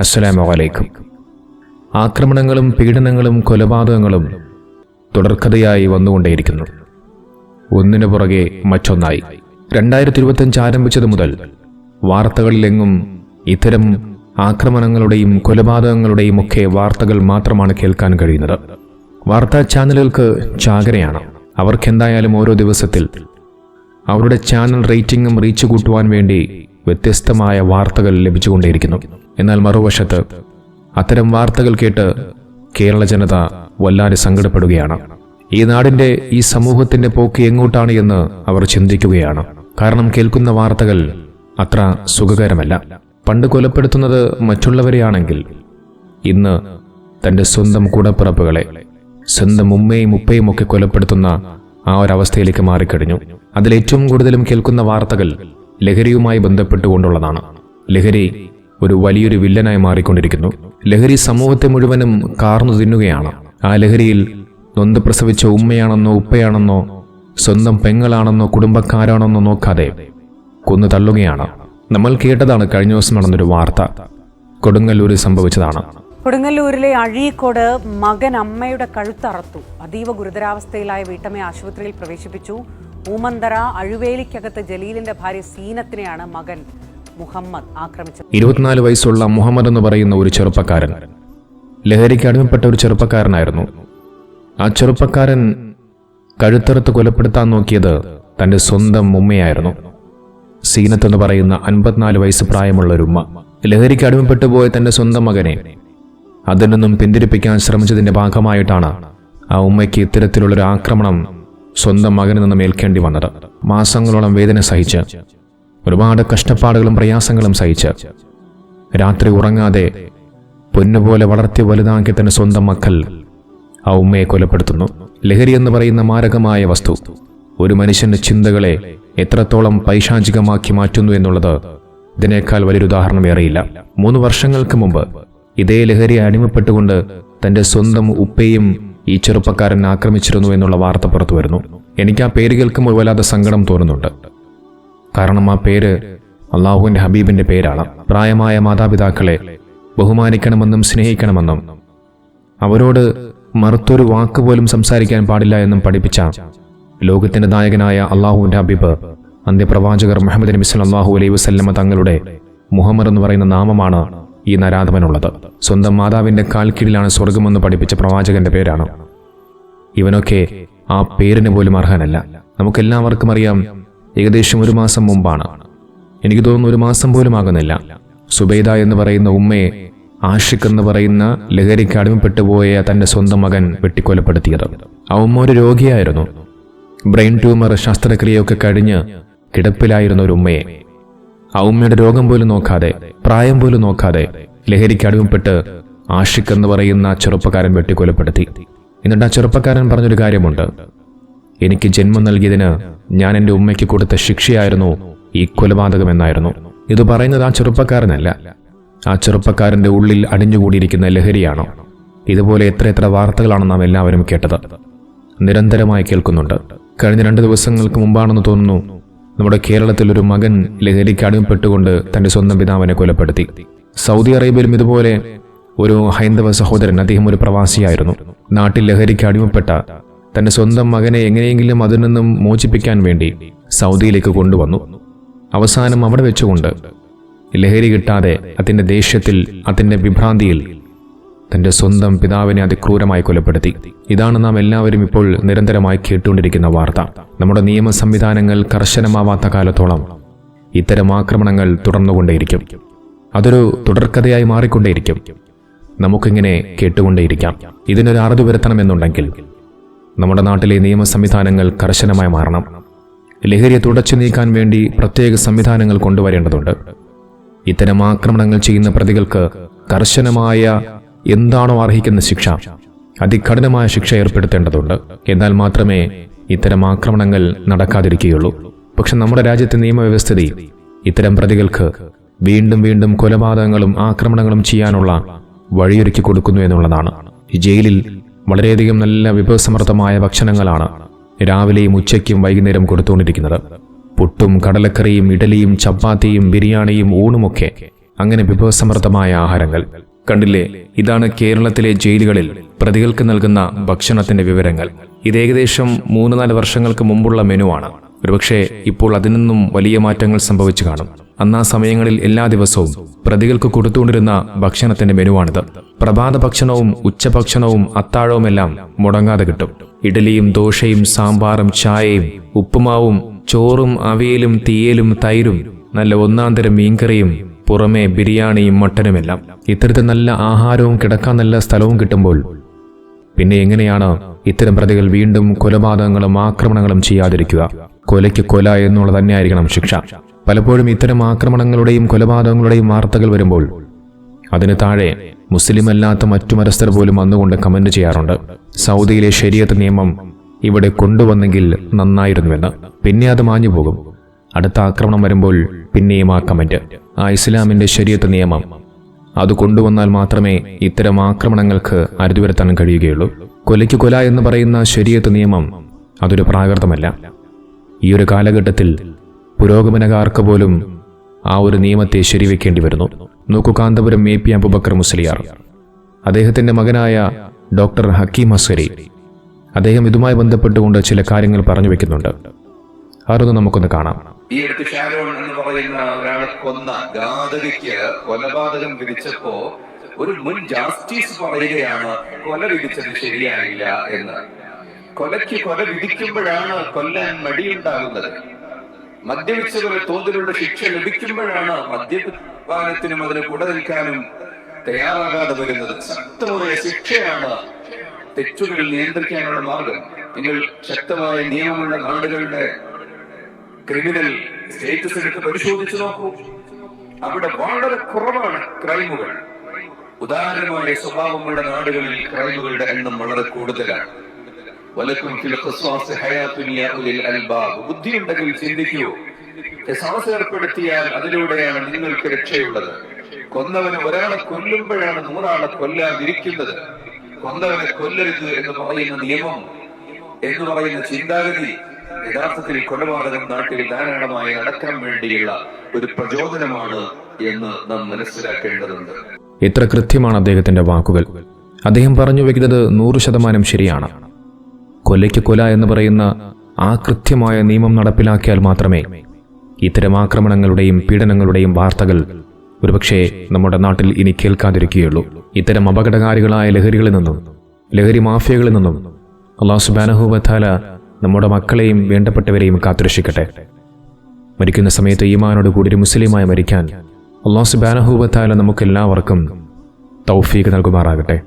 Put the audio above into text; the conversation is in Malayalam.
അസ്സലാമു അലൈക്കും. ആക്രമണങ്ങളും പീഡനങ്ങളും കൊലപാതകങ്ങളും തുടർക്കഥയായി വന്നുകൊണ്ടേയിരിക്കുന്നു. ഒന്നിനു പുറകെ മറ്റൊന്നായി. രണ്ടായിരത്തി ഇരുപത്തഞ്ച് ആരംഭിച്ചത് മുതൽ വാർത്തകളിലെങ്ങും ഇത്തരം ആക്രമണങ്ങളുടെയും കൊലപാതകങ്ങളുടെയും ഒക്കെ വാർത്തകൾ മാത്രമാണ് കേൾക്കാൻ കഴിയുന്നത്. വാർത്താ ചാനലുകൾക്ക് ചാകരയാണ്. അവർക്കെന്തായാലും ഓരോ ദിവസത്തിൽ അവരുടെ ചാനൽ റേറ്റിംഗും റീച്ച് കൂട്ടുവാൻ വേണ്ടി വ്യത്യസ്തമായ വാർത്തകൾ ലഭിച്ചുകൊണ്ടേയിരിക്കുന്നു. എന്നാൽ മറുവശത്ത് അത്തരം വാർത്തകൾ കേട്ട് കേരള ജനത വല്ലാതെ സങ്കടപ്പെടുകയാണ്. ഈ നാടിന്റെ ഈ സമൂഹത്തിന്റെ പോക്ക് എങ്ങോട്ടാണ് എന്ന് അവർ ചിന്തിക്കുകയാണ്. കാരണം കേൾക്കുന്ന വാർത്തകൾ അത്ര സുഖകരമല്ല. പണ്ട് കൊലപ്പെടുത്തുന്നത് മറ്റുള്ളവരെയാണെങ്കിൽ ഇന്ന് തന്റെ സ്വന്തം കൂടപ്പിറപ്പുകളെ സ്വന്തം ഉമ്മയും ഉപ്പയും ഒക്കെ കൊലപ്പെടുത്തുന്ന ആ ഒരവസ്ഥയിലേക്ക് മാറിക്കഴിഞ്ഞു. അതിൽ ഏറ്റവും കൂടുതലും കേൾക്കുന്ന വാർത്തകൾ ലഹരിയുമായി ബന്ധപ്പെട്ടുകൊണ്ടുള്ളതാണ്. ലഹരി ഒരു വലിയൊരു വില്ലനായി മാറിക്കൊണ്ടിരിക്കുന്നു. ലഹരി സമൂഹത്തെ മുഴുവനും കാർന്നു തിന്നുകയാണ്. ആ ലഹരിയിൽ നൊന്ത് പ്രസവിച്ച ഉമ്മയാണെന്നോ ഉപ്പയാണെന്നോ സ്വന്തം പെങ്ങളാണെന്നോ കുടുംബക്കാരാണെന്നോ നോക്കാതെ കൊന്നു തള്ളുകയാണ്. നമ്മൾ കേട്ടതാണ് കഴിഞ്ഞ ദിവസം നടന്നൊരു വാർത്ത. കൊടുങ്ങല്ലൂരിൽ സംഭവിച്ചതാണ്. കൊടുങ്ങല്ലൂരിലെ അഴീക്കോട് മകൻ അമ്മയുടെ കഴുത്തറത്തു. അതീവ ഗുരുതരാവസ്ഥയിലായ വീട്ടമ്മയെ ആശുപത്രിയിൽ പ്രവേശിപ്പിച്ചു. ഊമന്തറ അഴുവേലിക്കകത്ത് ജലീലിന്റെ ഭാര്യ സീനത്തിനെയാണ് മകൻ മുഹമ്മദ് ആക്രമിച്ചത്. ഇരുപത്തിനാല് വയസ്സുള്ള മുഹമ്മദ് എന്ന് പറയുന്ന ഒരു ചെറുപ്പക്കാരൻ. ലഹരിക്ക് അടിമപ്പെട്ട ഒരു ചെറുപ്പക്കാരനായിരുന്നു. ആ ചെറുപ്പക്കാരൻ കഴുത്തറുത്ത് കൊലപ്പെടുത്താൻ നോക്കിയത് തന്റെ സ്വന്തം ഉമ്മയായിരുന്നു. സീനത്ത് എന്ന് പറയുന്ന അൻപത്തിനാല് വയസ്സ് പ്രായമുള്ള ഒരു ഉമ്മ. ലഹരിക്ക് അടിമപ്പെട്ടു പോയ തന്റെ സ്വന്തം മകനെ അതിൽ നിന്നും പിന്തിരിപ്പിക്കാൻ ശ്രമിച്ചതിന്റെ ഭാഗമായിട്ടാണ് ആ ഉമ്മയ്ക്ക് ഇത്തരത്തിലുള്ളൊരു ആക്രമണം സ്വന്തം മകനിൽ നിന്നും ഏൽക്കേണ്ടി വന്നത്. മാസങ്ങളോളം വേദന സഹിച്ച് ഒരുപാട് കഷ്ടപ്പാടുകളും പ്രയാസങ്ങളും സഹിച്ച് രാത്രി ഉറങ്ങാതെ പൊന്നുപോലെ വളർത്തി വലുതാക്കി തന്റെ സ്വന്തം മക്കൾ ആ ഉമ്മയെ കൊലപ്പെടുത്തുന്നു. ലഹരി എന്ന് പറയുന്ന മാരകമായ വസ്തു ഒരു മനുഷ്യന്റെ ചിന്തകളെ എത്രത്തോളം പൈശാചികമാക്കി മാറ്റുന്നു എന്നുള്ളത് ഇതിനേക്കാൾ വലിയൊരു ഉദാഹരണം വേറെയില്ല. മൂന്ന് വർഷങ്ങൾക്ക് മുമ്പ് ഇതേ ലഹരി അടിമപ്പെട്ടുകൊണ്ട് തന്റെ സ്വന്തം ഉപ്പയും ഈ ചെറുപ്പക്കാരൻ ആക്രമിച്ചിരുന്നു എന്നുള്ള വാർത്ത പുറത്തു വരുന്നു എനിക്ക് ആ പേര് കേൾക്കുമ്പോൾ വല്ലാതെ സങ്കടം തോന്നുന്നുണ്ട്. കാരണം ആ പേര് അള്ളാഹുവിന്റെ ഹബീബിന്റെ പേരാണ്. പ്രായമായ മാതാപിതാക്കളെ ബഹുമാനിക്കണമെന്നും സ്നേഹിക്കണമെന്നും. അവരോട് മറുത്തൊരു വാക്ക് പോലും സംസാരിക്കാൻ പാടില്ല എന്നും പഠിപ്പിച്ച ലോകത്തിന്റെ നായകനായ അള്ളാഹുവിന്റെ ഹബീബ് അന്ത്യപ്രവാചകർ മുഹമ്മദ് നബി സല്ലല്ലാഹു അലൈഹി വസല്ലമ തങ്ങളുടെ മുഹമ്മദ് എന്ന് പറയുന്ന നാമമാണ് ഈ നരാധമനുള്ളത്. സ്വന്തം മാതാവിന്റെ കാൽക്കീഴിലാണ് സ്വർഗമെന്ന് പഠിപ്പിച്ച പ്രവാചകന്റെ പേരാണ്. ഇവനൊക്കെ ആ പേരിന് പോലും അർഹനല്ല. നമുക്കെല്ലാവർക്കും അറിയാം ഏകദേശം ഒരു മാസം മുമ്പാണ്. എനിക്ക് തോന്നുന്നു ഒരു മാസം പോലും ആകുന്നില്ല. സുബൈദ എന്ന് പറയുന്ന ഉമ്മയെ ആഷിഖ് എന്ന് പറയുന്ന ലഹരിക്ക് അടിമപ്പെട്ടു പോയ തന്റെ സ്വന്തം മകൻ വെട്ടിക്കൊലപ്പെടുത്തിയത്. ആ ഉമ്മ ഒരു രോഗിയായിരുന്നു. ബ്രെയിൻ ട്യൂമർ ശസ്ത്രക്രിയയൊക്കെ കഴിഞ്ഞ് കിടപ്പിലായിരുന്ന ഒരു ഉമ്മയെ. ആ ഉമ്മയുടെ രോഗം പോലും നോക്കാതെ പ്രായം പോലും നോക്കാതെ ലഹരിക്ക് അടിമപ്പെട്ട് ആഷിഖ് എന്ന് പറയുന്ന ചെറുപ്പക്കാരൻ വെട്ടിക്കൊലപ്പെടുത്തി. എന്നിട്ട് ആ ചെറുപ്പക്കാരൻ പറഞ്ഞൊരു കാര്യമുണ്ട്. എനിക്ക് ജന്മം നൽകിയതിന് ഞാൻ എന്റെ ഉമ്മയ്ക്ക് കൊടുത്ത ശിക്ഷയായിരുന്നു ഈ കൊലപാതകമെന്നായിരുന്നു. ഇത് പറയുന്നത് ആ ചെറുപ്പക്കാരനല്ല. ആ ചെറുപ്പക്കാരന്റെ ഉള്ളിൽ അടിഞ്ഞുകൂടിയിരിക്കുന്ന ലഹരിയാണോ? ഇതുപോലെ എത്ര എത്ര വാർത്തകളാണ് നാം എല്ലാവരും കേട്ടത്. നിരന്തരമായി കേൾക്കുന്നുണ്ട്. കഴിഞ്ഞ രണ്ട് ദിവസങ്ങൾക്ക് മുമ്പാണെന്ന് തോന്നുന്നു നമ്മുടെ കേരളത്തിൽ ഒരു മകൻ ലഹരിക്ക് അടിമപ്പെട്ടുകൊണ്ട് തന്റെ സ്വന്തം പിതാവിനെ കൊലപ്പെടുത്തി. സൗദി അറേബ്യയിലും ഇതുപോലെ ഒരു ഹൈന്ദവ സഹോദരൻ അദ്ദേഹം ഒരു പ്രവാസിയായിരുന്നു. നാട്ടിൽ ലഹരിക്ക് അടിമപ്പെട്ട തന്റെ സ്വന്തം മകനെ എങ്ങനെയെങ്കിലും അതിൽ നിന്നും മോചിപ്പിക്കാൻ വേണ്ടി സൗദിയിലേക്ക് കൊണ്ടുവന്നു. അവസാനം അവിടെ വെച്ചുകൊണ്ട് ലഹരി കിട്ടാതെ അതിന്റെ ദേഷ്യത്തിൽ അതിന്റെ വിഭ്രാന്തിയിൽ തന്റെ സ്വന്തം പിതാവിനെ അതിക്രൂരമായി കൊലപ്പെടുത്തി. ഇതാണ് നാം എല്ലാവരും ഇപ്പോൾ നിരന്തരമായി കേട്ടുകൊണ്ടിരിക്കുന്ന വാർത്ത. നമ്മുടെ നിയമ സംവിധാനങ്ങൾ കർശനമാവാത്ത കാലത്തോളം ഇത്തരം ആക്രമണങ്ങൾ തുടർന്നുകൊണ്ടേയിരിക്കും. അതൊരു തുടർക്കഥയായി മാറിക്കൊണ്ടേയിരിക്കും. നമുക്കിങ്ങനെ കേട്ടുകൊണ്ടേയിരിക്കാം. ഇതിനൊരു അറുതി വരുത്തണമെന്നുണ്ടെങ്കിൽ നമ്മുടെ നാട്ടിലെ നിയമ സംവിധാനങ്ങൾ കർശനമായി മാറണം. ലഹരിയെ തുടച്ചു നീക്കാൻ വേണ്ടി പ്രത്യേക സംവിധാനങ്ങൾ കൊണ്ടുവരേണ്ടതുണ്ട്. ഇത്തരം ആക്രമണങ്ങൾ ചെയ്യുന്ന പ്രതികൾക്ക് കർശനമായ എന്താണോ അർഹിക്കുന്ന ശിക്ഷ അതികഠിനമായ ശിക്ഷ ഏർപ്പെടുത്തേണ്ടതുണ്ട്. എന്നാൽ മാത്രമേ ഇത്തരം ആക്രമണങ്ങൾ നടക്കാതിരിക്കുകയുള്ളൂ. പക്ഷെ നമ്മുടെ രാജ്യത്തെ നിയമവ്യവസ്ഥിതി ഇത്തരം പ്രതികൾക്ക് വീണ്ടും വീണ്ടും കൊലപാതകങ്ങളും ആക്രമണങ്ങളും ചെയ്യാനുള്ള വഴിയൊരുക്കി കൊടുക്കുന്നു എന്നുള്ളതാണ്. ജയിലിൽ വളരെയധികം നല്ല വിഭവസമൃദ്ധമായ ഭക്ഷണങ്ങളാണ് രാവിലെയും ഉച്ചയ്ക്കും വൈകുന്നേരം കൊടുത്തുകൊണ്ടിരിക്കുന്നത്. പുട്ടും കടലക്കറിയും ഇഡലിയും ചപ്പാത്തിയും ബിരിയാണിയും ഊണുമൊക്കെ അങ്ങനെ വിഭവസമൃദ്ധമായ ആഹാരങ്ങൾ. കണ്ടില്ലേ? ഇതാണ് കേരളത്തിലെ ജയിലുകളിൽ പ്രതികൾക്ക് നൽകുന്ന ഭക്ഷണത്തിന്റെ വിവരങ്ങൾ. ഇത് ഏകദേശം മൂന്ന് നാല് വർഷങ്ങൾക്ക് മുമ്പുള്ള മെനുവാണ്. ഒരുപക്ഷെ ഇപ്പോൾ അതിൽ നിന്നും വലിയ മാറ്റങ്ങൾ സംഭവിച്ചു കാണും. അന്ന് സമയങ്ങളിൽ എല്ലാ ദിവസവും പ്രതികൾക്ക് കൊടുത്തുകൊണ്ടിരുന്ന ഭക്ഷണത്തിന്റെ മെനുവാണിത്. പ്രഭാത ഭക്ഷണവും ഉച്ചഭക്ഷണവും അത്താഴവുമെല്ലാം മുടങ്ങാതെ കിട്ടും. ഇഡലിയും ദോശയും സാമ്പാറും ചായയും ഉപ്പുമാവും ചോറും അവിയലും തീയലും തൈരും നല്ല ഒന്നാന്തരം മീൻകറിയും പുറമെ ബിരിയാണിയും മട്ടനുമെല്ലാം. ഇത്തരത്തിൽ നല്ല ആഹാരവും കിടക്കാൻ നല്ല സ്ഥലവും കിട്ടുമ്പോൾ പിന്നെ എങ്ങനെയാണ് ഇത്തരം പ്രതികൾ വീണ്ടും കൊലപാതകങ്ങളും ആക്രമണങ്ങളും ചെയ്യാതിരിക്കുക? കൊലയ്ക്ക് കൊല എന്നുള്ളത് തന്നെയായിരിക്കണം ശിക്ഷ. പലപ്പോഴും ഇത്തരം ആക്രമണങ്ങളുടെയും കൊലപാതകങ്ങളുടെയും വാർത്തകൾ വരുമ്പോൾ അതിന് താഴെ മുസ്ലിം അല്ലാത്ത മറ്റു മരസ്ഥർ പോലും വന്നുകൊണ്ട് കമന്റ് ചെയ്യാറുണ്ട്. സൗദിയിലെ ശരീരത്ത് നിയമം ഇവിടെ കൊണ്ടുവന്നെങ്കിൽ നന്നായിരുന്നുവെന്ന്. പിന്നെ അത് മാഞ്ഞു പോകും. അടുത്ത ആക്രമണം വരുമ്പോൾ പിന്നെയും ആ കമന്റ്. ആ ഇസ്ലാമിന്റെ ശരീരത്ത് നിയമം. അത് കൊണ്ടുവന്നാൽ മാത്രമേ ഇത്തരം ആക്രമണങ്ങൾക്ക് അരുതി വരുത്താൻ കഴിയുകയുള്ളൂ. കൊലയ്ക്ക് കൊല എന്ന് പറയുന്ന ശരീരത്ത് നിയമം അതൊരു പ്രാകൃതമല്ല. ഈ ഒരു കാലഘട്ടത്തിൽ പുരോഗമനകാർക്ക് പോലും ആ ഒരു നിയമത്തെ ശരിവെക്കേണ്ടി വരുന്നു. നോക്കു കാന്തപുരം എ പി അബുബക്കർ മുസ്ലിയാർ. അദ്ദേഹത്തിന്റെ മകനായ ഡോക്ടർ ഹക്കീം ഹസ്സരി അദ്ദേഹം ഇതുമായി ബന്ധപ്പെട്ടുകൊണ്ട് ചില കാര്യങ്ങൾ പറഞ്ഞു വെക്കുന്നുണ്ട്. അതൊന്ന് നമുക്കൊന്ന് കാണാം. ഈ അടുത്ത് ഷാരോൺ എന്ന് പറയുന്ന ഒരാളെ കൊന്ന ഗാതകയ്ക്ക് കൊലപാതകം വിധിച്ചപ്പോ ഒരു മുൻ ജാസ്റ്റിസ് പറയുകയാണ് കൊല വിധിച്ചത് ശരിയായില്ല എന്ന്. കൊലയ്ക്ക് കൊല വിധിക്കുമ്പോഴാണ് കൊല്ലാൻ മടിയുണ്ടാകുന്നത്. മദ്യപിച്ചവരെ തോതിലുള്ള ശിക്ഷ ലഭിക്കുമ്പോഴാണ് മദ്യപാനത്തിനും അതിന് കൂടെ നിൽക്കാനും തയ്യാറാകാതെ വരുന്നത്. ശക്തമായ ശിക്ഷയാണ് തെറ്റുകൾ നിയന്ത്രിക്കാനുള്ള മാർഗം. നിങ്ങൾ ശക്തമായ നിയമമുള്ള നാടുകളുടെ ക്രിമിനൽ സ്റ്റേറ്റസ് എടുത്ത് പരിശോധിച്ചു നോക്കൂ. അവിടെ വളരെ കുറവാണ് ക്രൈമുകൾ. ഉദാരമായ സ്വഭാവമുള്ള നാടുകളിൽ ക്രൈമുകളുടെ എണ്ണം വളരെ കൂടുതലാണ്. ബുദ്ധിയുണ്ടെങ്കിൽ ചിന്തിക്കൂ. ഏർപ്പെടുത്തിയാൽ അതിലൂടെയാണ് നിങ്ങൾക്ക് രക്ഷയുള്ളത്. കൊന്നവന് ഒരാളെ കൊല്ലുമ്പോഴാണ് നൂറാളെ കൊല്ലാതിരിക്കുന്നത്. കൊന്നവനെ കൊല്ലരുത് എന്ന് പറയുന്ന നിയമം എന്ന് പറയുന്ന ചിന്താഗതി യഥാർത്ഥത്തിൽ കൊലപാതകം നാട്ടിൽ ധാരാളമായി നടക്കാൻ വേണ്ടിയുള്ള ഒരു പ്രചോദനമാണ് എന്ന് നാം മനസ്സിലാക്കേണ്ടതുണ്ട്. എത്ര കൃത്യമാണ് അദ്ദേഹത്തിന്റെ വാക്കുകൾ. അദ്ദേഹം പറഞ്ഞു വെക്കുന്നത് നൂറ് ശതമാനം ശരിയാണ്. കൊലയ്ക്ക് കൊല എന്ന് പറയുന്ന ആ കൃത്യമായ നിയമം നടപ്പിലാക്കിയാൽ മാത്രമേ ഇത്തരം ആക്രമണങ്ങളുടെയും പീഡനങ്ങളുടെയും വാർത്തകൾ ഒരുപക്ഷെ നമ്മുടെ നാട്ടിൽ ഇനി കേൾക്കാതിരിക്കുകയുള്ളൂ. ഇത്തരം അപകടകാരികളായ ലഹരികളിൽ നിന്നും ലഹരി മാഫിയകളിൽ നിന്നും അള്ളാഹു സുബാനഹുബത്താല നമ്മുടെ മക്കളെയും വേണ്ടപ്പെട്ടവരെയും കാത്തുരക്ഷിക്കട്ടെ. മരിക്കുന്ന സമയത്ത് ഈമാനോട് കൂടി ഒരു മുസ്ലിമായി മരിക്കാൻ അള്ളാഹു സുബാനഹുബത്താല നമുക്കെല്ലാവർക്കും തൗഫീക്ക് നൽകുമാറാകട്ടെ.